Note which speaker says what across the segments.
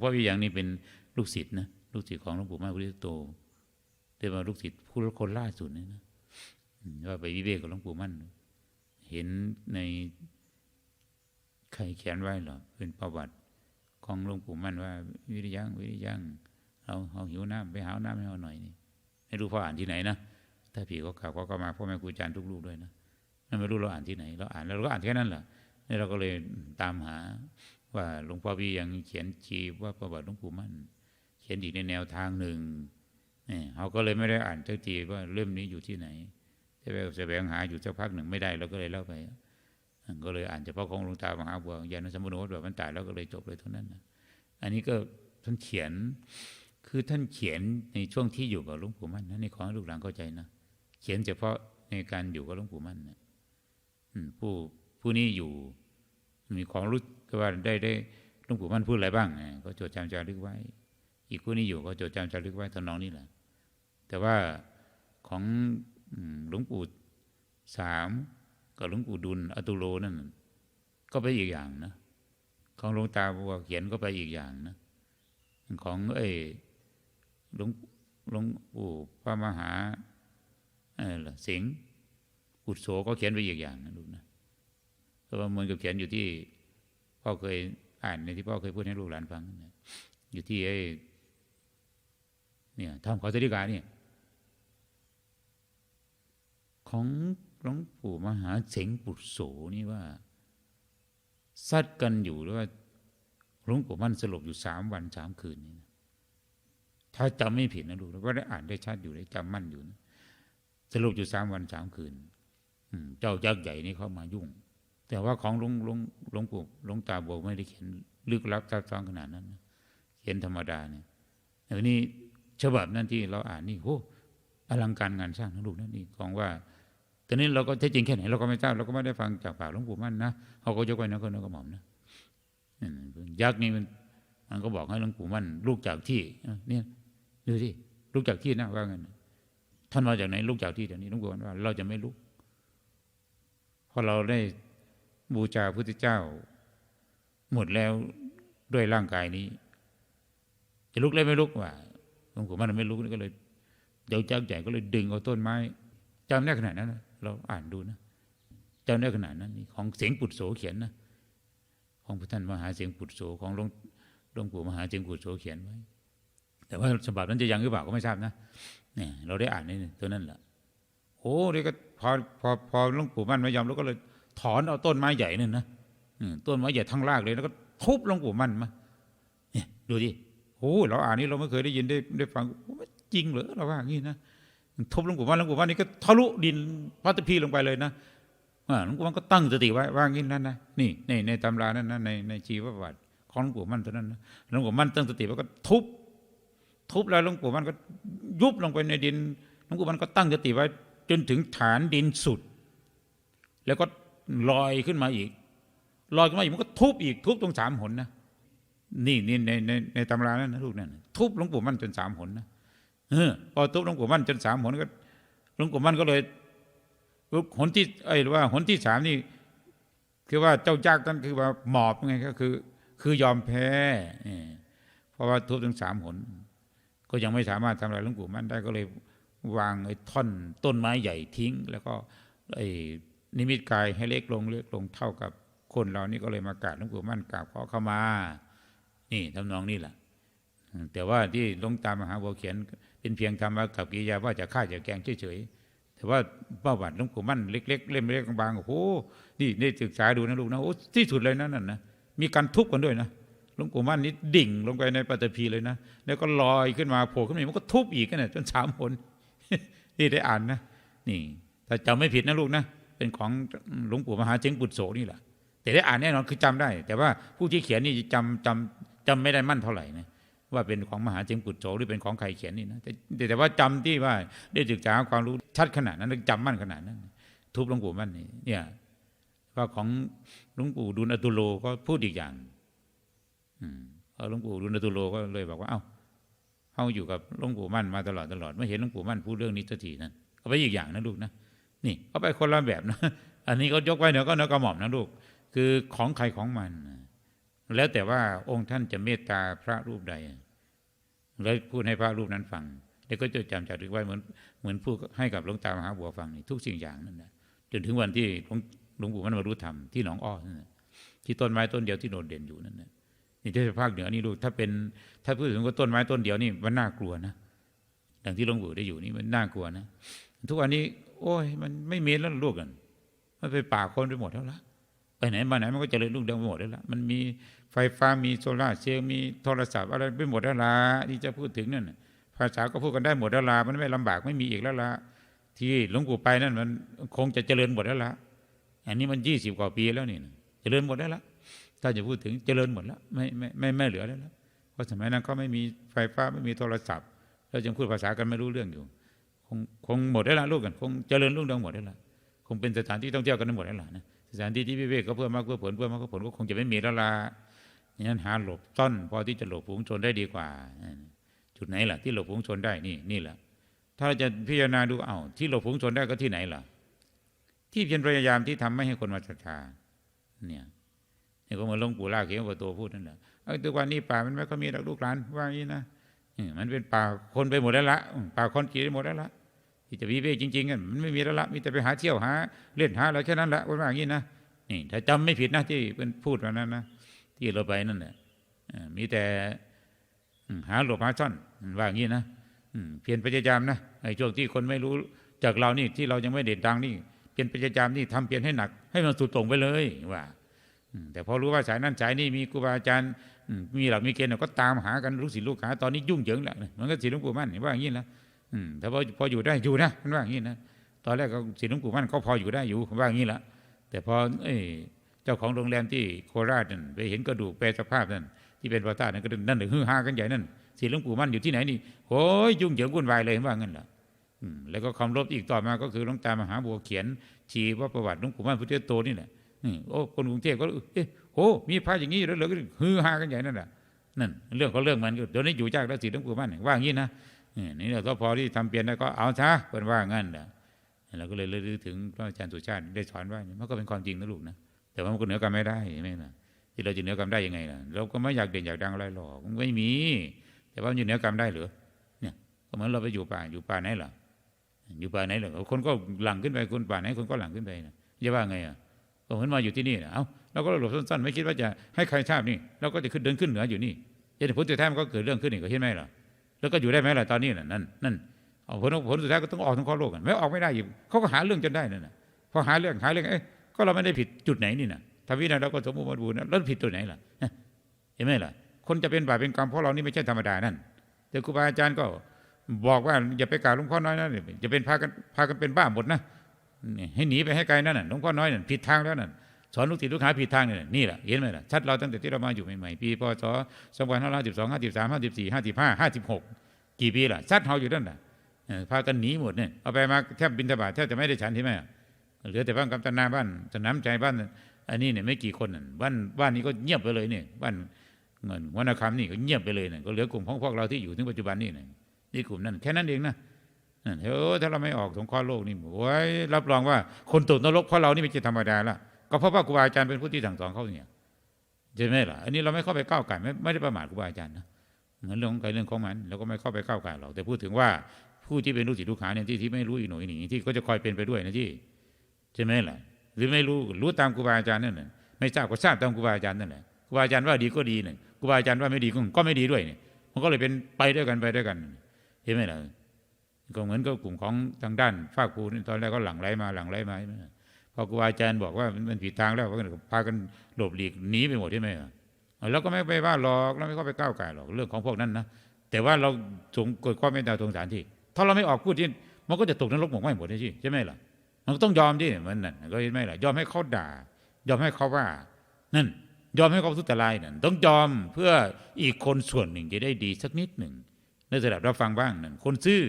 Speaker 1: พ่อพี่ยังนี่เป็นลูกศิษย์นะลูกศิษย์ของหลวงปู่มหาวุฒิโตแต่ว่าลูกศิษย์ผู้คนล่าสุดนี่นะว่าไปวิเวกกับหลวงปู่มั่น เห็นในใครเขียนไว้หรอเป็นประวัติของหลวงปู่มั่นว่า วิริยังวิริยังเราเอาหิวน้ำไปหาน้ำให้เราหน่อยนี่ไม่รู้พ่ออ่านที่ไหนนะถ้าผีก็กล่าวก็มาพ่อแม่ครูอาจารย์ทุกลูกด้วยนะนั่นไม่รู้เราอ่านที่ไหน เราอ่านแล้วเราก็อ่านแค่นั้นแหละนี่เราก็เลยตามหา ว่าหลวงพ่อพี่ยังเขียนชีว่าประวัติหลวงปู่มั่น เขียนอีกในแนวทางหนึ่งเนี่ยเขาก็เลยไม่ได้อ่านสักทีว่าเล่มนี้อยู่ที่ไหนแต่ไปแสวงหาอยู่สักพักหนึ่งไม่ได้เราก็เลยเล่าไปก็เลยอ่านเฉพาะของหลวงตามหาบัวยานสมโนวัตแบบมันตายแล้วก็เลยจบเลยเท่านั้นนะอันนี้ก็ท่านเขียนคือท่านเขียนในช่วงที่อยู่กับหลวงปู่มั่นนะนี่ขอให้ลูกหลานเข้าใจนะเขียนเฉพาะในการอยู่กับหลวงปู่มั่นนะผู้ผู้นี้อยู่มีความรู้ ก็ว่าได้ได้หลวงปู่มั่นพูดอะไรบ้างอ่าก็จดจำจารึกไว้ อีกผู้นี้อยู่ก็จดจำจารึกไว้ทำนองนี้แหละ แต่ว่าของหลวงปู่สามกับหลวงปู่ดุลอตุโลนั่นก็ไปอีกอย่างนะของหลวงตาบัวเขียนก็ไปอีกอย่างนะของเอ้ยหลวงหลวงปู่พระมหาเออล่ะสิงห์ปุตโสก็เขียนไปอีกอย่างนะลูกนะเพราะว่ามือนกับเขียนอยู่ที่ พ่อเคยอ่านในที่พ่อเคยพูดให้ลูกหลานฟังอยู่ที่ไอ้เนี่ยทำขอสติกาเนี่ย ของหลวงปู่มหาเสงปุตโสนี่ว่าซัดกันอยู่หรือว่าหลวงปู่มั่นสลบอยู่สามวันสามคืนนี่นะถ้าจำไม่ผิดนะลูกก็ได้อ่านได้ชัดอยู่ได้จำมั่นอยู่นะสลบอยู่สามวันสามคืนเจ้ายักษ์ใหญ่นี่เข้ามายุ่ง แต่ว่าของหลวงหลวงหลวงปู่หลวงตาบอกไม่ได้เขียนลึกลับซับซ้อนขนาดนั้น เขียนธรรมดาเนี่ยแต่นี่ฉบับนั้นที่เราอ่านนี่โอ้อลังการงานสร้างนะลูกนะนี่ของว่าตอนนี้เราก็แท้จริงแค่ไหนเราก็ไม่ทราบเราก็ไม่ได้ฟังจากปากหลวงปู่มั่นนะเขาก็ยกไว้นะก็นกกระหม่อมนะนั่นยักษ์นี่มันมันก็บอกให้หลวงปู่มั่นลูกจากที่เนี่ยดูสิลูกจากที่นะว่างั้นท่านมาจากไหนลูกจากที่เดี๋ยวนี้หลวงปู่มั่นว่า เราจะไม่ลุกเพราะเราได้ บูชาพุทธเจ้า หมดแล้วด้วยร่างกายนี้ จะลุกเลยไม่ลุกว่าหลวงปู่มั่นไม่ลุกนี่ก็เลยเดี๋ยวจักใหญ่ก็เลยดึงเอาต้นไม้จำได้ขนาดนั้นนะเราอ่านดูนะจำได้ขนาดนั้นนี่ของเสียงปุตโสเขียนนะของพระท่านมหาเสียงปุตโสของหลวงหลวงปู่มหาเสียงปุตโสเขียนไว้ แต่ว่าฉบับนั้นจะยังหรือเปล่าก็ไม่ทราบนะเนี่ยเราได้อ่านนี่ตัวนั้นแหละโอ้เดี๋ยวก็พอพอพอหลวงปู่มั่นไม่ยอมแล้วก็เลย ถอนเอาต้นไม้ใหญ่นั่นนะต้นไม้ใหญ่ทั้งรากเลยแล้วก็ทุบลงปู่มันมาเนี่ยดูดิโอ้เราอ่านนี่เราไม่เคยได้ยินได้ได้ฟังจริงเหรอเราว่าอย่างนี้นะทุบหลวงปู่มันหลวงปู่มันนี่ก็ทะลุดินพัตพีลงไปเลยนะหลวงปู่มันก็ตั้งสติไว้ว่างี้นั่นนะนี่ในในตำรานั้นนะในในชีวประวัติของหลวงปู่มันเท่านั้นนะหลวงปู่มันตั้งสติไว้ก็ทุบ ทุบแล้วหลวงปู่มันก็ยุบลงไปในดินหลวงปู่มันก็ตั้งสติไว้ จนถึงฐานดินสุด แล้วก็ ลอยขึ้นมาอีก ลอยขึ้นมาอีกมันก็ทุบอีกทุบตรงสามหนนะนี่นี่ในในในตำรานั้นนะลูกนั่นทุบหลวงปู่มั่นจนสามหนนะเออพอทุบหลวงปู่มั่นจนสามหนก็หลวงปู่มั่นก็เลยหนที่ไอ้ว่าหนที่สามนี่ คือว่าเจ้ายักนั่นคือว่าหมอบไงก็คือ คือยอมแพ้เพราะว่าทุบถึงสามหน ก็ยังไม่สามารถทำลายหลวงปู่มั่นได้ก็เลยวางไอ้ท่อนต้นไม้ใหญ่ทิ้ง แล้วก็ไอ้ นิมิตกายให้เล็กลงเล็กลงเท่ากับคนเรานี่ก็เลยมากราบหลวงปู่มั่นกราบขอเข้ามา นี่ทำนองนี้แหละแต่ว่าที่ลงตามมหาบัวเขียน เป็นเพียงธรรมะกับกิยาว่าจะฆ่าจะแกงเฉยๆแต่ว่าประวัติหลวงปู่มั่นเล็ก ๆ เล่มเล็กบางๆโอ้โหนี่ได้ศึกษาดูนะลูกนะโอ้ที่สุดเลยนะนั่นนะมีการทุบกันด้วยนะหลวงปู่มั่นนี่ดิ่งลงไปในปฐพีเลยนะแล้วก็ลอยขึ้นมาโผล่ขึ้นมามันก็ทุบอีกนะจนสามคนนี่ได้อ่านนะนี่ถ้าจำไม่ผิดนะลูกนะ เป็นของหลวงปู่มหาเจงปุตโสนี่แหละ แต่ได้อ่านแน่นอนคือจำได้ แต่ว่าผู้ที่เขียนนี่จำจำจำไม่ได้มั่นเท่าไหร่นะว่าเป็นของมหาเจงปุตโสหรือเป็นของใครเขียนนี่นะแต่แต่ว่าจำที่ว่าได้ศึกษาความรู้ชัดขนาดนั้นจำมั่นขนาดนั้น ทุบหลวงปู่มั่นนี่เนี่ยว่าของหลวงปู่ดุลอตุโลก็พูดอีกอย่าง อืมหลวงปู่ดุลอตุโลก็เลยบอกว่าเอ้าเขาอยู่กับหลวงปู่มั่นมาตลอดตลอดไม่เห็นหลวงปู่มั่นพูดเรื่องนี้สักทีนั้นก็ไปอีกอย่างนะลูกนะ นี่ก็ไปคนละแบบนะอันนี้ก็ยกไว้เดี๋ยวก็เนื้อกระหม่อมนะลูก คือของใครของมัน แล้วแต่ว่าองค์ท่านจะเมตตาพระรูปใด แล้วพูดให้พระรูปนั้นฟังแล้วก็จดจำจารึกไว้เหมือนเหมือนพูดให้กับหลวงตามหาบัวฟังนี่ทุกสิ่งอย่างนั่นแหละจนถึงวันที่หลวงหลวงปู่มันมารู้ธรรมที่หนองอ้อนั่นนะที่ต้นไม้ต้นเดียวที่โดดเด่นอยู่นั่นนะนี่ที่ภาคเหนือนี่ลูกถ้าเป็นถ้าพูดถึงว่าต้นไม้ต้นเดียวนี่มันน่ากลัวนะดังที่หลวงปู่ได้อยู่นี่มันน่ากลัวนะ ทุกวันนี้ โอ้ย มันไม่มีแล้วลูกกันมันไปป่าคนไปหมดแล้วละไปไหนมาไหนมันก็เจริญรุ่งเรืองไปหมดแล้วละมันมีไฟฟ้ามีโซลาร์เซลล์มีโทรศัพท์อะไรไปหมดแล้วละที่จะพูดถึงนั่นภาษาก็พูดกันได้หมดแล้วละมันไม่ลำบากไม่มีอีกแล้วละที่หลวงปู่ไปนั่นมันคงจะเจริญหมดแล้วละอันนี้มันยี่สิบกว่าปีแล้วนี่เจริญหมดแล้วละถ้าจะพูดถึงเจริญหมดแล้วไม่ไม่ไม่ไม่เหลือแล้วละเพราะสมัยนั้นเขาไม่มีไฟฟ้าไม่มีโทรศัพท์แล้วจึงพูดภาษากันไม่รู้เรื่องอยู่ งคงหมดแล้วละลูกกันคงเจริญรุ่งเรืองหมดแล้วละคงเป็นสถานที่ท่องเที่ยวกันหมดแล้วล่ะนะสถานที่ที่วิเวกก็เพื่อมากเพื่อผลเพื่อมากเพื่อผลก็คงจะไม่มีแล้วละอย่างนั้นหาหลบซ่อนพอที่จะหลบฝูงชนได้ดีกว่า จุดไหนล่ะ ที่หลบฝูงชนได้นี่นี่แหละถ้าเราจะพิจารณาดูเอาที่หลบฝูงชนได้ก็ที่ไหนล่ะ ที่เพียรพยายามที่ทำไม่ให้คนมาศรัทธาเนี่ยนี่ก็เหมือนหลวงปู่ลาเขียนกับตัวพูดนั่นแหละไอ้ตัววันนี้ป่ามันไม่ค่อยมีดอกลูกหลานว่าอย่างนี้นะมันเป็นป่าคนไปหมดแล้วละป่าคอนกรีตหมดแล้วละ ที่จะวิเวกจริงๆกันมันไม่มีแล้วละมีแต่ไปหาเที่ยวหา เล่นหาอะไรแค่นั้นละว่าอย่างนี้นะนี่ถ้าจำไม่ผิดนะที่เป็นพูดวันนั้นนะที่เราไปนั่นแหละมีแต่หาหลบหาซ่อนว่าอย่างนี้นะเพียรพยายามนะไอ้ช่วงที่คนไม่รู้จากเรานี่ที่เรายังไม่เด่นดังนี่เพียรพยายามนี่ทำเพียรให้หนัก ให้มันสุดตรงไปเลยว่าแต่พอรู้ว่าสายนั้นสายนี้มีครูบาอาจารย์มีหลักมีเกณฑ์ก็ตามหากันลูกศิษย์ลูกหาตอนนี้ยุ่งเหยิงแหละมันก็ศิษย์หลวงปู่มั่นว่าอย่างนี้นะ แต่พอพออยู่ได้อยู่นะมันว่าอย่างนี้นะตอนแรกก็ศิษย์หลวงปู่มั่นเขาพออยู่ได้อยู่ว่าอย่างนี้ละแต่พอเจ้าของโรงแรมที่โคราชนั่นไปเห็นกระดูกแปรสภาพนั่นที่เป็นพระธาตุนั่นก็นั่นเลยฮือฮากันใหญ่นั่นศิษย์หลวงปู่มั่นอยู่ที่ไหนนี่โอ้ยยุ่งเหยิงวุ่นวายเลยว่างั้นล่ะแล้วก็คำลบอีกต่อมาก็คือหลวงตามหาบัวเขียนชีว่าประวัติหลวงปู่มั่นพุทธโตนี่แหละโอ้คนกรุงเทพก็เอ๊ะโอ้มีพระอย่างนี้แล้วเหลือฮือฮากันใหญ่นั่นแหละนั่นเรื่องของเรื่องมันเดี๋ยวนี้อยู่จากแล้วสิหลวงปู่มั่นว่างี้นะ นี่เราก็พอที่ทำเปลี่ยนแล้วก็เอาซะเป็นว่างั้นแหละเราก็เลยเลยถึงพระอาจารย์สุชาติได้สอนว่ามันก็เป็นความจริงนะลูกนะแต่ว่ามันก็เหนือกรรมไม่ได้ไม่นะที่เราจะเหนือกรรมได้ยังไงล่ะเราก็ไม่อยากเด่นอยากดังอะไรหรอกมันไม่มี แต่ว่ามันอยู่เหนือกรรมได้หรือเนี่ยก็เหมือนเราไปอยู่ป่าอยู่ป่าไหนล่ะอยู่ป่าไหนหรอคนก็หลังขึ้นไปคนป่าไหนคนก็หลังขึ้นไปนะจะว่าไงอะก็เหมือนมาอยู่ที่นี่นะเอ้าเราก็หลบสั้นๆ ไม่คิดว่าจะให้ใครทราบนี่เราก็จะขึ้นเดินขึ้นเหนืออยู่นี่เหตุผลสุดท้ายมันก็เกิดเรื่องขึ้นอีกเห็นไหมล่ะ แล้วก็อยู่ได้ไหมล่ะตอนนี้น่ะนั่นนั่นเอาผลผลสุดท้ายก็ต้องออกทั้งข้อโลกกันไม่ออกไม่ได้อยู่เขาก็หาเรื่องจนได้นั่นน่ะพอหาเรื่องหาเรื่องเอ้ยก็เราไม่ได้ผิดจุดไหนนี่น่ะทวินะเราก็สมบูรณ์บูรณ์แล้วผิดจุดไหนล่ะเห็นไหมล่ะ คนจะเป็นบาปเป็นกรรมเพราะเรานี่ไม่ใช่ธรรมดานั่นแต่ครูบาอาจารย์ก็บอกว่าอย่าไปกล่าวหลวงพ่อน้อยนะจะเป็นพากันพากันเป็นบ้าหมดนะให้หนีไปให้ไกลนั่นน่ะหลวงพ่อน้อยนั่นผิดทางแล้วนั่น สอนลูกศิษย์ลูกหาผิดทางเนี่ยนี่แหละเห็นไหมล่ะชัดเราตั้งแต่ที่เรามาอยู่ใหม่ๆปีพศสองพันห้าร้อยสิบสองห้าสิบสามห้าสิบสี่ห้าสิบห้าห้าสิบหกกี่ปีล่ะชัดเราอยู่นั่นน่ะพากันหนีหมดเนี่ยเอาไปมาแทบบินทบาทแทบจะไม่ได้ฉันใช่ไหมเหลือแต่บ้านกำตนาบ้านสนามใจบ้านอันนี้เนี่ยไม่กี่คนน่ะบ้านบ้านนี้ก็เงียบไปเลยเนี่ยบ้านเงินวันาคำนี่ก็เงียบไปเลยเนี่ยก็เหลือกลุ่มของพวกเราที่อยู่ถึงปัจจุบันนี่เนี่ยนี่กลุ่มนั้นแค่นั้นเองนะเฮ้ยถ้าเราไม่ออกสงคราะห์โลกนี่โอ้ยรับรองว่าคนตกนรกเพราะเรานี่ไม่ใช่ธรรมดาละ ก็เพราะว่าครูบาอาจารย์เป็นผู้ที่สั่งสอนเขาเนี่ยใช่ไหมล่ะอันนี้เราไม่เข้าไปก้าวไก่ไม่ไม่ได้ประมาทครูบาอาจารย์นะเหมือนเรื่องของใครเรื่องของมันเราก็ไม่เข้าไปก้าวไก่หรอกแต่พูดถึงว่าผู้ที่เป็นลูกศิษย์ลูกหาเนี่ยที่ที่ไม่รู้อีกหน่อยหนีที่ก็จะคอยเป็นไปด้วยนะที่ใช่ไหมล่ะ หรือไม่รู้รู้ตามครูบาอาจารย์นั่นแหละไม่ทราบก็ทราบตามครูบาอาจารย์นั่นแหละครูบาอาจารย์ว่าดีก็ดีเนี่ยครูบาอาจารย์ว่าไม่ดีก็ไม่ดีด้วยเนี่ยมันก็เลยเป็นไปด้วยกันไปด้วยกันเห็นไหมล่ะก็เหมือนกับกลุ่มของทางด้านภาคภูนี่ตอนแรกก็หลังไหลมาหลังไหลมาพ อครูอาจารย์บอกว่ามันผิดทางแล้วก็พากันหลบหลีกหนีไปหมดใช่ไหมแล้วก็ไม่ไปว่าหรอกเราไม่เข้าไปก้าวไก่หรอกเรื่องของพวกนั้นนะแต่ว่าเราสงเกิดความเมตตาสงสารที่ ถ้าเราไม่ออกพูดที่มันก็จะตกนรกหมกไหมหมดใช่ใช่ไหมล่ะ มันต้องยอมที่มันนั่นก็เห็นไหมล่ะยอมให้เขาด่า ยอมให้เขาว่า นั่น ยอมให้เขาทุตลายนั่นต้องยอมเพื่ออีกคนส่วนหนึ่งจะได้ดีสักนิดหนึ่งในระดับรับฟังบ้างนั่นคนซื่อ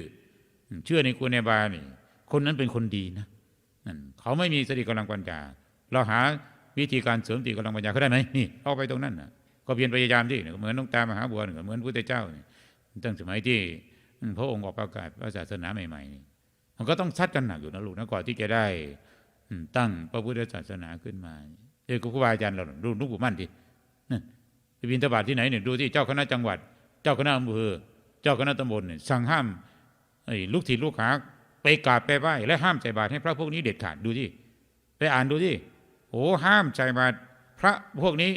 Speaker 1: เชื่อในครูในบานี่คนนั้นเป็นคนดีนะ เขาไม่มีสติกำลังปัญญาเราหาวิธีการเสริมสติกำลังปัญญาเขาได้ไหมนี่เอาไปตรงนั้นนะก็เพียรพยายามที่เหมือนน้องตามหาบัวเหมือนพระพุทธเจ้านี่ตั้งสมัยที่พระองค์ออกประกาศพระศาสนาใหม่ๆมันก็ต้องซัดกันหนักอยู่นะลูกนะก่อนที่จะได้ตั้งพระพุทธศาสนาขึ้นมาเอ้ครูบาอาจารย์เราดูลูกปู่มั่นทีไปบินทบาทที่ไหนเนี่ยดูที่เจ้าคณะจังหวัด เจ้าคณะอำเภอเจ้าคณะตำบลเนี่ยสั่งห้ามไอ้ลูกศิษย์ลูกหา ไปกราบไปไหว้และห้ามใส่บาตรให้พระพวกนี้เด็ดขาดดูที่ไปอ่านดูที่โอ้ห้ามใส่บาตรพระพวกนี้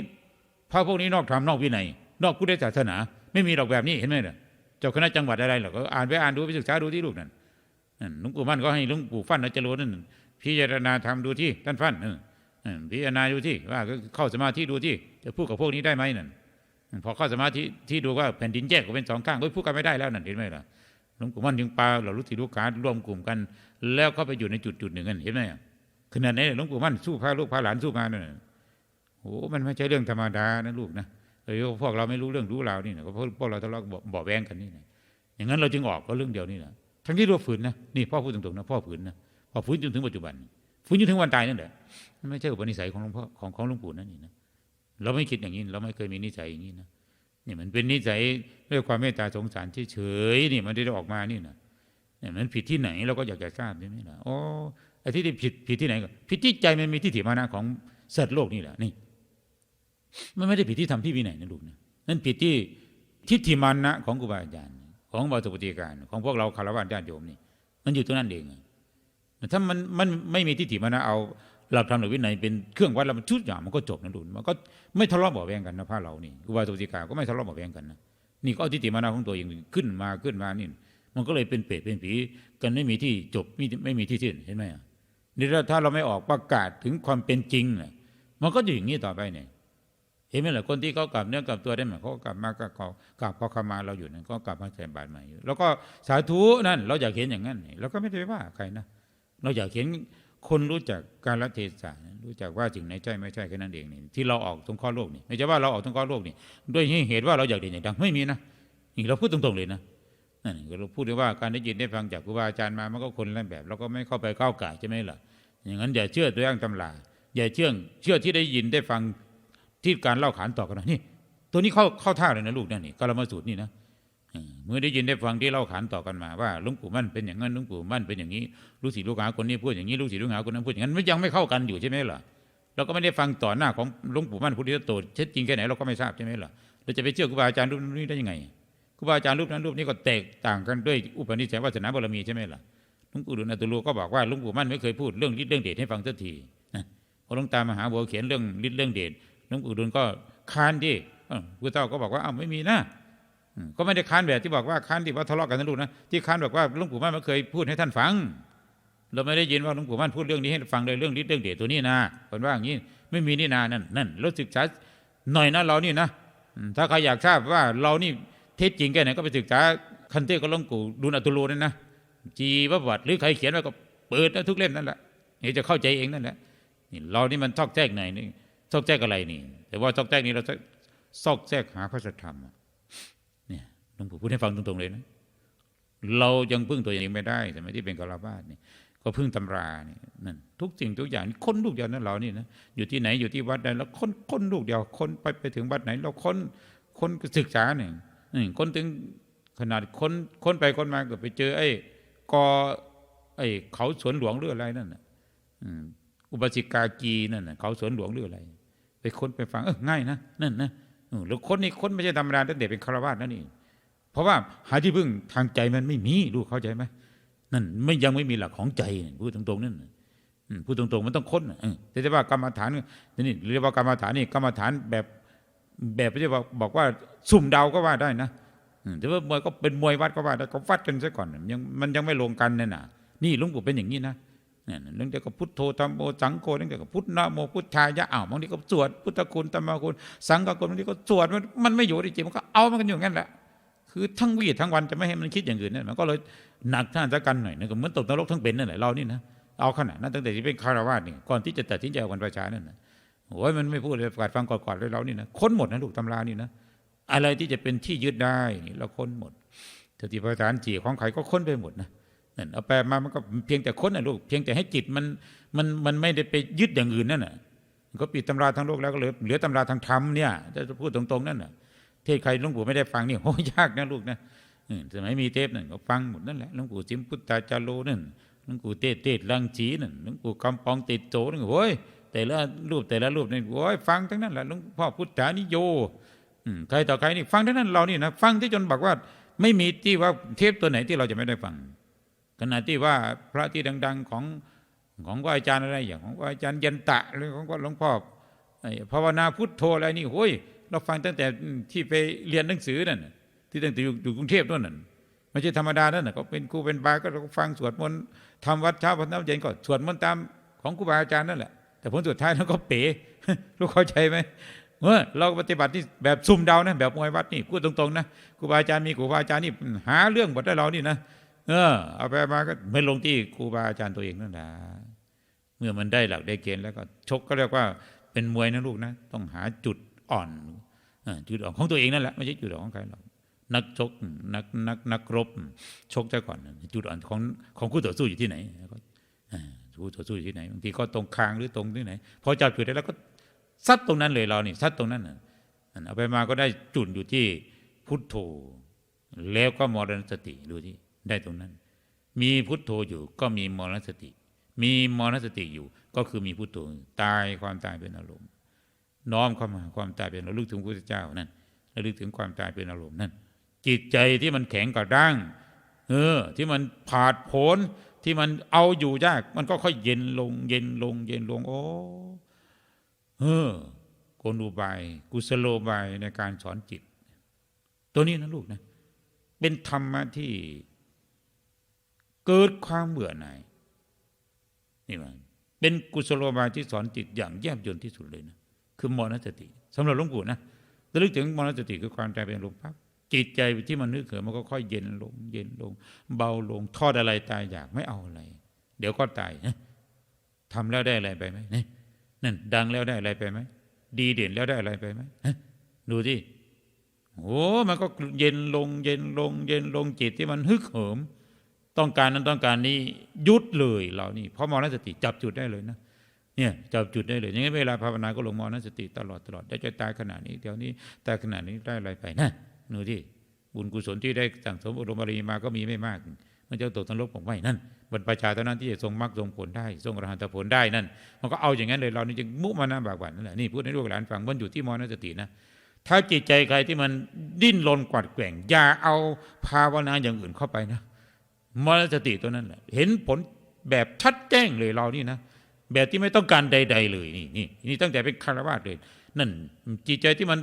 Speaker 1: พระพวกนี้นอกธรรมนอกวินัยนอกพุทธศาสนา ไม่มีหรอกแบบนี้เห็นไหมล่ะเจ้าคณะจังหวัดอะไรหรอกก็อ่านไปอ่านดูไปศึกษาดูที่ลูกนั่นนั่นหลวงปู่มั่นก็ให้หลวงปู่ฟั่นอาจารย์นั่นพิจารณาธรรมดูที่ท่านฟั่นพิจารณาดูที่ว่าเข้าสมาธิดูที่จะพูดกับพวกนี้ได้ไหมนั่นพอเข้าสมาธิที่ดูว่าแผ่นดินแยกก็เป็นสองข้างเฮ้ยพูดกันไม่ได้แล้วนั่นเห็นไหมล่ะ หลวงปู่มั่นจึงปาเหล่าลูกศิษย์ลูกหาร่วมกลุ่มกัน แล้วเข้าไปอยู่ในจุดจุดหนึ่งกันเห็นไหมขนาดนี้หลวงปู่มั่นสู้พระลูกพระหลานสู้มานั่นน่ะโอ้มันไม่ใช่เรื่องธรรมดานะลูกนะเออพวกเราไม่รู้เรื่องรู้ราวนี่นะเพราะพวกเราทะเลาะเบาะแวงกันนี่นะอย่างนั้นเราจึงออกก็เรื่องเดียวนี่นะทั้งที่เราฝืนนะนี่พ่อพูดตรงๆนะพ่อฝืนนะพ่อฝืนจนถึงปัจจุบันฝืนจนถึงวันตายนั่นแหละมันไม่ใช่อุปนิสัยของหลวงพ่อของของหลวงปู่นั่นนี่นะเราไม่คิดอย่างนี้เราไม่เคยมีนิสัยอย่างนี้นะ นี่มันเป็นนิสัยด้วยความเมตตาสงสารเฉยๆนี่มันได้ออกมานี่นะเนี่ยมันผิดที่ไหนเราก็อยากจะทราบใช่ไหมล่ะโอ้ไอ้ที่ผิดผิดที่ไหนก็ผิดที่ใจมันมีที่ถิมานะของสัตว์โลกนี่แหละนี่ มันไม่ได้ผิดที่ทำที่วินัยนะลูกนะนั่นผิดที่ทิฏฐิมานะของครูบาอาจารย์ของบาสุปฏิการ ของพวกเราคารวะญาติโยมนี่ มันอยู่ตรงนั้นเองถ้ามันมันไม่มีทิฏฐิมานะเอา หลักธรรมหรือวินัยเป็นเครื่องวัดแล้วมันชุดอย่างมันก็จบนะลูกมันก็ไม่ทะเลาะเบาแวงกันนะพระเรานี่ครูบาสุปฏิกาก็ไม่ทะเลาะเบาแวงกันนะนี่ก็เอาทิฏฐิมานะของตัวเองขึ้นมาขึ้นมานี่มันก็เลยเป็นเปรตเป็นผีกันไม่มีที่จบไม่ไม่มีที่สิ้นเห็นไหมอะนี่ถ้าเราไม่ออกประกาศถึงความเป็นจริงน่ะมันก็อยู่อย่างนี้ต่อไปเนี่ยเห็นไหมล่ะคนที่เขากลับเนื้อกลับตัวได้ไหมเขาก็กลับมาก็เขากลับพอขมาเราอยู่นั่นก็กลับมาใส่บาตรใหม่อยู่แล้วก็สาธุนั่น เราอยากเห็นอย่างนั้นเราก็ไม่ได้ว่าใครนะเราอยากเห็น คนรู้จักการละเทศะรู้จักว่าสิ่งไหนใช่ไม่ใช่แค่นั้นเองนี่ที่เราออกตรงข้อโลกนี่ไม่ใช่ว่าเราออกตรงข้อโลกนี่ด้วยเหตุว่าเราอยากเด่นอยากดังไม่มีนะนี่เราพูดตรงๆเลยนะนั่นเราพูดได้ว่าการได้ยินได้ฟังจากครูบาอาจารย์มามันก็คนละแบบเราก็ไม่เข้าไปก้าวไก่ใช่ไหมล่ะอย่างนั้นอย่าเชื่อตัวอย่างตำราอย่าเชื่อเชื่อที่ได้ยินได้ฟังที่การเล่าขานต่อกันนะนี่ ตัวนี้เข้าเข้าท่าเลยนะลูกนั่นนี่กาลมาสูตรนี่นะ เมื่อได้ยินได้ฟังที่เล่าขานต่อกันมาว่าลุงปู่มั่นเป็นอย่างนั้นลุงปู่มั่นเป็นอย่างนี้ลูกศิษย์ลูกหาคนนี้พูดอย่างนี้ลูกศิษย์ลูกหาคนนั้นพูดอย่างนั้นมันยังไม่เข้ากันอยู่ใช่ไหมล่ะเราก็ไม่ได้ฟังต่อหน้าของลุงปู่มั่นพุทธิโตเท็จจริงแค่ไหนเราก็ไม่ทราบใช่ไหมล่ะเราจะไปเชื่อครูบาอาจารย์รูปนี้ได้ยังไงครูบาอาจารย์รูปนั้นรูปนี้ก็แตกต่างกันด้วยอุปนิสัยวาสนาบารมีใช่ไหมล่ะลวงปู่ดุลตุโลก็บอกว่าลวงปู่มั่นไม่เคยพูดเรื่องฤทธิ์เรื่องเดชให้ฟังสักทีพอหลวงตามหาบัวเขียนเรื่องฤทธิ์เรื่องเดชลวงปู่ดุลก็ค้านที่ผู้เจ้าก็บอกว่าอ้าวไม่มีนะ ก็ไม่ได้ค้านแบบที่บอกว่าค้านที่ว่าทะเลาะกันนะลูกนะที่ค้านบอกว่าหลวงปู่มั่นไม่เคยพูดให้ท่านฟัง เราไม่ได้ยินว่าหลวงปู่มั่นพูดเรื่องนี้ให้ฟังเลยเรื่องฤทธิ์เรื่องเดชตัวนี้นะคนว่าอย่างนี้ไม่มีนี่นานั่นนั่นเราศึกษาหน่อยนะเรานี่นะถ้าใครอยากทราบว่าเรานี่เท็จจริงแค่ไหนก็ไปศึกษาคันเต้ก็หลวงปู่ดุลอตุโลนั่นนะจีวประวัติหรือใครเขียนไว้ก็เปิดนะทุกเล่มนั่นแหละเดี๋ยจะเข้าใจเองนั่นแหละนี่เรานี่มันทอกแจ๊กไหนนี่ทอกแจ๊กอะไรนี่ แต่ว่าทอกแจ๊กนี้เราซอกแจ๊กหาพระธรรม หลวงปู่พูดให้ฟังตรงๆเลยนะเรายังพึ่งตัวเองไม่ได้สมัยที่เป็นกาลาบาสเนี่ยก็พึ่งตำราเนี่ยนั่นทุกสิ่งทุกอย่างคนลูกเดียวนั่นเรานี่นะอยู่ที่ไหนอยู่ที่วัดใดแล้วคนคนลูกเดียวคนไปไปถึงวัดไหน เราคนคนศึกษาเนี่ยคนถึงขนาดคนคนไปคนมาก็ไปเจอ ไอ้กอไอ้เขาสวนหลวงหรืออะไรนั่นน่ะอุบาสิกากีนั่นน่ะเขาสวนหลวงหรืออะไร ไปค้นไปฟังเออง่ายนะนั่นนะแล้วคนนี้คนไม่ใช่ธรรมดาตั้งแต่เป็นคารวาสนั่นนี่ เพราะว่าหาที่พึ่งทางใจมันไม่มีลูกเข้าใจไหมนั่นไม่ยังไม่มีหลักของใจพูดตรงๆนั่นพูดตรงๆมันต้องค้นแต่จะว่ากรรมฐานนี่เรียกว่ากรรมฐานนี่กรรมฐานแบบแบบที่ว่บอกว่าสุ่มเดาก็ว่าได้นะแต่ว่ามวยก็เป็นมวยวัดก็ว่าได้ก็วัดกันซะก่อนยังมันยังไม่ลงกันเนี่ยนะนี่หลวงปู่เป็นอย่างนี้นะเนี่ยเรื่องเดียวกับพุทโธธรรมโมสังโฆเรื่องเดียวกับพุทนะโมพุทธายะอ้าวบางทีก็สวดพุทธคุณธรรมคุณ สังฆคุณบางทีก็สวดมันมันไม่อยู่จริงมันก็เอามันกันอยู่งั้นแหละ คือทั้งวีทั้งวันจะไม่ให้มันคิดอย่างอื่นนั่นมันก็เลยหนักท่านสักกันหน่อยนะก็เหมือนตกนรกทั้งเป็นนั่นแหละเรานี่นะเอาขนาดนั้นตั้งแต่ที่เป็นคารวาสนี่ก่อนที่จะตัดสินใจวันประชานั่นนะโอ้ยมันไม่พูดเลยประกาศฟังก่อนๆเลยเรานี่นะค้นหมดนะลูกตำรานี่นะอะไรที่จะเป็นที่ยึดได้นี่เราค้นหมดสติปัฏฐานจีของใครก็ค้นไปหมดนะนั่นเอาแปลมามันก็เพียงแต่ค้นนะลูกเพียงแต่ให้จิตมันมันมันไม่ได้ไปยึดอย่างอื่นนั่นน่ะก็ปิดตำราทางโลกแล้วก็เหลือเหลือตำราทางธรรมเนี่ยจะพูดตรงๆนั่นน่ะ เทศใครหลวงปู่ไม่ได้ฟังนี่โอ้ยากนะลูกนะสมัยมีเทปนั่นก็ฟังหมดนั่นแหละหลวงปู่จิมพุทธาจารโลนั่นหลวงปู่เตศเตศลังจีนั่นหลวงปู่คำปองติดโจนั่นโอ้ยแต่ละรูปแต่ละรูปนี่โอ้ยฟังทั้งนั้นแหละหลวงพ่อพุทธานิโยใครต่อใครนี่ฟังทั้งนั้นเรานี่นะฟังที่จนบอกว่าไม่มีที่ว่าเทปตัวไหนที่เราจะไม่ได้ฟัง ขณะที่ว่าพระที่ดัง ๆของของว่าอาจารย์อะไรอย่างของว่าอาจารย์ยันตะหรือของว่าหลวงพ่ออภาวนาพุทโธอะไรนี่โอ้ย เราฟังตั้งแต่ที่ไปเรียนหนังสือนั่นที่ตั้งแต่อยู่อยู่กรุงเทพนั่นน่ะไม่ใช่ธรรมดานั่นน่ะก็เป็นครูเป็นบาก็เราก็ฟังสวดมนต์ทำวัดเช้าวันน้ำเย็นก็สวดมนต์ตามของครูบาอาจารย์นั่นแหละแต่ผลสุดท้ายเราก็เป๋รู้เข้าใจไหมเออเราปฏิบัติที่แบบซุ่มเดานะแบบมวยวัดนี่พูดตรงๆนะครูบาอาจารย์มีครูบาอาจารย์นี่หาเรื่องบทให้เรานี่นะเออเอาไปมาก็ไม่ลงที่ครูบาอาจารย์ตัวเองนั่นแหละเมื่อมันได้หลักได้เกณฑ์แล้วก็ชกก็เรียกว่าเป็นมวยนะลูกนะ ต้องหาจุดอ่อน จุดอ่อนของตัวเองนั่นแหละไม่ใช่จุดอ่อนของใครหรอกนักชกนักนักนักรบชกซะก่อน จุดอ่อนของของคู่ต่อสู้อยู่ที่ไหนคู่ต่อสู้อยู่ที่ไหนบางทีก็ตรงคางหรือตรงที่ไหนพอจับจุดได้แล้วก็ซัดตรงนั้นเลยเรานี่ซัดตรงนั้นน่ะนั่นเอาไปมาก็ได้จุดอยู่ที่พุทโธแล้วก็มรณสติดูที่ได้ตรงนั้น มีพุทโธอยู่ก็มีมรณสติ มีมรณสติอยู่ ก็คือมีพุทโธตายความตายเป็นอารมณ์ น้อมเข้ามาความตายเป็นระลึกถึงพระพุทธเจ้านั่นระลึกถึงความตายเป็นอารมณ์นั่นจิตใจที่มันแข็งกระด้างเออที่มันผาดโผนที่มันเอาอยู่ยาก มันก็ค่อยเย็นลง เย็นลง เย็นลงโอ้เออกลอุบายกุสโลบายในการสอนจิต ตัวนี้นะลูกนะ เป็นธรรมะที่เกิดความเบื่อหน่ายนี่มันเป็นกุศโลบายที่สอนจิตอย่างแยบยลที่สุดเลยนะ คือมรณสติสำหรับหลวงปู่นะระลึกถึงมรณสติคือความใจเป็นลมพับจิตใจที่มันนึกเขินมันก็ค่อยเย็นลง เย็นลง เบาลงทอดอะไรตายอยากไม่เอาอะไร เดี๋ยวก็ตายนะทำแล้วได้อะไรไปไหมนี่นั่นดังแล้วได้อะไรไปไหมดีเด่นแล้วได้อะไรไปไหมดูที่โอ้มันก็เย็นลง เย็นลง เย็นลงจิตที่มันฮึกเหิม ต้องการนั้นต้องการนี้ยุดเลยเรานี่เพราะมรณสติจับจุดได้เลยนะ เนี่ยจับจุดได้เลยอย่างนั้เวลาภาวนาก็ลงมรณสติตลอดตลอดได้จะตายขนาดนี้เดี๋ยวนี้ตายขนาดนี้ได้อะไรไปนะดูที่บุญกุศลที่ได้สั่งสมอบรมบารมีมาก็มีไม่มาก มันจะตกทันรกของไม่นั่นบรรพชาเท่านั้นที่จะทรงมรรคทรงผลได้ทรงอรหันตผลได้นั่น มันก็เอาอย่างนั้นเลยเรานี่จึงมุมานะบากบั่นนั่นแหละนี่พูดให้ลูกหลานฟังมันอยู่ที่มรณสตินะถ้าจิตใจใครที่มันดิ้นรนกวัดแกว่งอย่าเอาภาวนาอย่างอื่นเข้าไปนะมรณสติตัวนั้นแหละเห็นผลแบบชัดแจ้งเลยเรานี่นะ แบบที่ไม่ต้องการใด ๆ เลยนี่นี่นี่ตั้งแต่เป็นคารวะเลยนั่นจิตใจที่มัน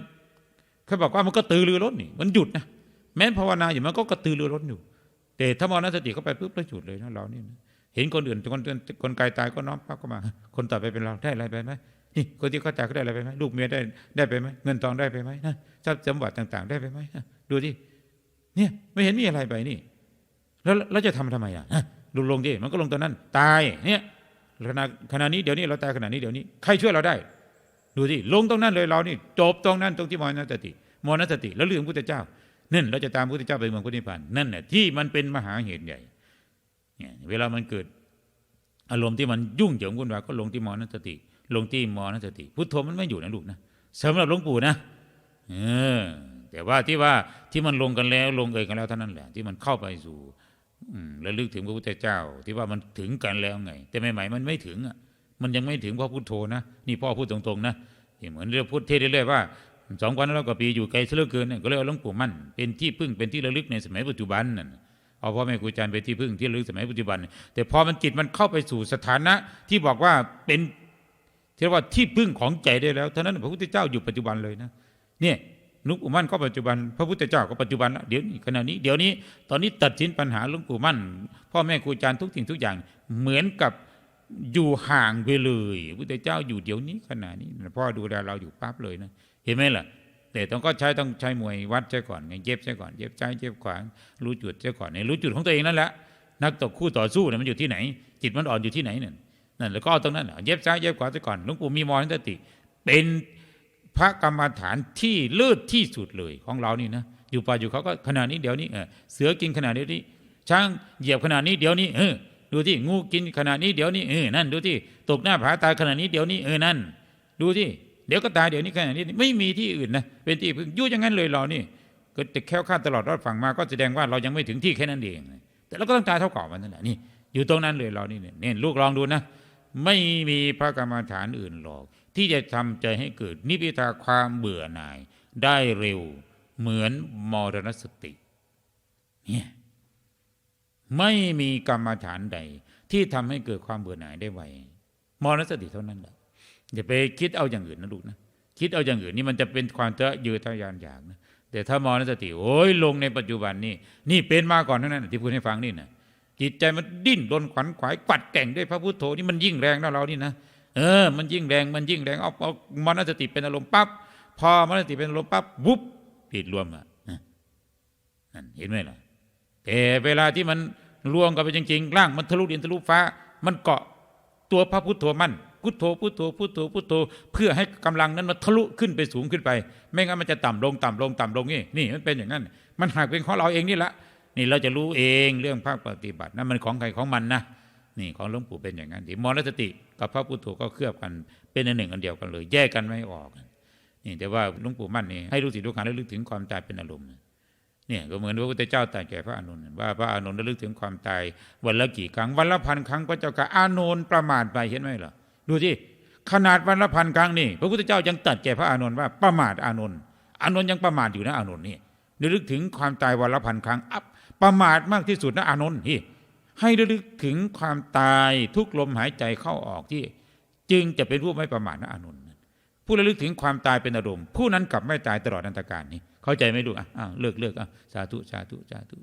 Speaker 1: เขาบอกว่ามันก็ตือรือร้นนี่ มันหยุดนะแม้ภาวนาอยู่มันก็กระตือรือร้นอยู่ แต่ถ้ามรณสติเข้าไปปุ๊บแล้วหยุดเลยนะเรานี่นะเห็นคนอื่นคนอื่นคนไกลตายก็น้อมพับเข้ามา คนต่อไปเป็นเราได้อะไรไปไหมนี่คนที่เขาตายก็ได้อะไรไปไหมลูกเมียได้ได้ไปไหมเงินทองได้ไปไหมนะทรัพย์สมบัติต่าง ๆ ได้ไปไหมดูที่เนี่ยไม่เห็นมีอะไรไปนี่ แล้วเราจะทำทำไมอะลุลงดิมันก็ลงตอนนั้น ตายเนี่ย ขณะขณะนี้เดี๋ยวนี้เราตายขณะนี้เดี๋ยวนี้ใครช่วยเราได้ ดูสิลงตรงนั้นเลยเรานี่จบตรงนั้นตรงที่มรณสติมรณสติ แล้วเรื่องพุทธเจ้านั่นเราจะตามพุทธเจ้าไปเมืองพุทธิพันธ์นั่นแหละที่มันเป็นมหาเหตุใหญ่เนี่ยเวลามันเกิดอารมณ์ที่มันยุ่งเหยิงวุ่นวายก็ลงที่มรณสติ ลงที่มรณสติพุทโธมันไม่อยู่นะลูกนะสำหรับหลวงปู่นะเออแต่ว่าที่ว่าที่มันลงกันแล้วลงเอยกันแล้วเท่านั้นแหละที่มันเข้าไปสู่ ระลึกถึงพระพุทธเจ้า ที่ว่ามันถึงกันแล้วไง แต่ใหม่ๆมันไม่ถึงอะมันยังไม่ถึงพ่อพุทโธนะนี่พ่อพูดตรงๆนะที่เหมือนเรื่องพูดเทศเรื่อยๆว่าสองพันแล้วก็ปีอยู่ไกลเสือเกินเนี่ยก็เลยเอาหลวงปู่มั่นเป็นที่พึ่งเป็นที่ระลึกในสมัยปัจจุบันนั่นเอาพ่อแม่ครูอาจารย์เป็นที่พึ่งที่ระลึกสมัยปัจจุบัน แต่พอมันจิตมันเข้าไปสู่สถานะที่บอกว่าเป็นที่ว่าที่พึ่งของใจได้แล้วเท่านั้นพระพุทธเจ้าอยู่ปัจจุบันเลยนะเนี่ย ลุงปู่มั่นก็ปัจจุบันพระพุทธเจ้าก็ปัจจุบันเดี๋ยวนี้ขณะนี้เดี๋ยวนี้ตอนนี้ตัดสินปัญหาหลุงปู่มั่น พ่อแม่ครูอาจารย์ทุกสิ่งทุกอย่างเหมือนกับอยู่ห่างไปเลยพุทธเจ้าอยู่เดี๋ยวนี้ขณะนี้พ่อดูแลเราอยู่ปั๊บเลยนะเห็นไหมล่ะแต่ต้องก็ใช้ต้องใช้มวยวัดใช้ก่อนไงเย็บใช้ก่อนเย็บใจเย็บขวางรู้จุดใช้ก่อนในรู้จุดของตัวเองนั่นแหละนักตบคู่ต่อสู้เนี่ยมันอยู่ที่ไหน จิตมันอ่อนอยู่ที่ไหนเนั่นนั่นแล้วก็เอาตรงนั้นเย็บซ้ายเย็บขวาใช้ก่อนหลวงปู่มีมรณสติ เป็น พระกรรมฐานที่เลิศที่สุดเลยของเรานี่นะอยู่ป่าอยู่เขาก็ขนาดนี้เดี๋ยวนี้เสือกินขนาดนี้ ช้างเหยียบขนาดนี้เดี๋ยวนี้เออดูที่งูกินขนาดนี้เดี๋ยวนี้เออนั่นดูที่ตกหน้าผาตายขนาดนี้เดี๋ยวนี้เออนั่น ดูที่เดี๋ยวก็ตายเดี๋ยวนี้ขนาดนี้ไม่มีที่อื่นนะเป็นที่พึ่งยุ่อย่างนั้นเลยเรานี่ก็จะแค้วคาดตลอดรอดฝั่งมาก็แสดงว่าเรายังไม่ถึงที่แค่นั้นเองแต่เราก็ต้องตายเท่าก่ามันนั่นแหละนี่อยู่ตรงนั้นเลยเรานี่เนี่ยลูกลองดูนะ ไม่มีพระกรรมฐานอื่นหรอก ที่จะทำใจให้เกิดนิพิทาความเบื่อหน่าย ได้เร็วเหมือนมรณสติเนี่ยไม่มีกรรมฐานใด ที่ทำให้เกิดความเบื่อหน่ายได้ไวมรณสติเท่านั้นแหละอย่าไปคิดเอาอย่างอื่นนะลูกนะคิดเอาอย่างอื่นนี่มันจะเป็นความทะเยอทะยานอยากนะแต่ถ้ามรณสติโอ้ยลงในปัจจุบันนี่นี่เป็นมาก่อนเท่านั้นที่พูดให้ฟังนี่นะจิตใจมันดิ้นรนขวัญขวายปัดแก่งด้วยพระพุทโธนี่มันยิ่งแรงนะเรานี่นะ เออ มันยิ่งแรงมันยิ่งแรงเอาเอามรณสติเป็นอารมณ์ปั๊บพอมรณสติเป็นอารมณ์ปั๊บวุบปิดรวมอะนั่นเห็นไหมล่ะแต่เวลาที่มันรวมกันไปจริงๆร่างมันทะลุดินทะลุฟ้า มันเกาะตัวพระพุทโธมั่นพุทโธพุทโธพุทโธพุทโธเพื่อให้กำลังนั้นมันทะลุขึ้นไปสูงขึ้นไป ไม่งั้นมันจะต่ำลงต่ำลงต่ำลงนี่นี่มันเป็นอย่างนั้น มันหากเป็นของเราเองนี่ละนี่เราจะรู้เองเรื่องภาคปฏิบัตินั่นมันของใครของมันนะ นี่ของหลวงปู่เป็นอย่างนั้นทีมรณสติกับพระพุทโธก็เคลือบกันเป็นอันหนึ่งอันเดียวกันเลย แยกกันไม่ออกนี่แต่ว่าหลวงปู่มั่นนี่ให้รู้สิทุกขังระลึกถึงความตายเป็นอารมณ์เนี่ยก็เหมือนพระพุทธเจ้าตรัสแก่พระอานนว่าพระอานนระลึกถึงความตายวันละกี่ครั้งวันละพันครั้งพระเจ้าค่ะอานนท์ประมาทไปเห็นไหมล่ะดูที่ขนาดวันละพันครั้งนี่พระพุทธเจ้ายังตรัสแก่พระอานนท์ว่าประมาทอานนท์อานนท์ยังประมาทอยู่นะอานนท์นี่ระลึกถึงความตายวันละพันครั้งอับประมาทมากที่สุดนะอานนท์ที่ ให้ระลึกถึงความตายทุกลมหายใจเข้าออกที่ จึงจะเป็นผู้ไม่ประมาทนะอานนผู้ระลึกถึงความตายเป็นอารมณ์ผู้นั้นกลับไม่ตายตลอดอันตรการนี้ เข้าใจไหมลูกอะอ้าเลิกเลิกอะสาธุสาธุสาธุ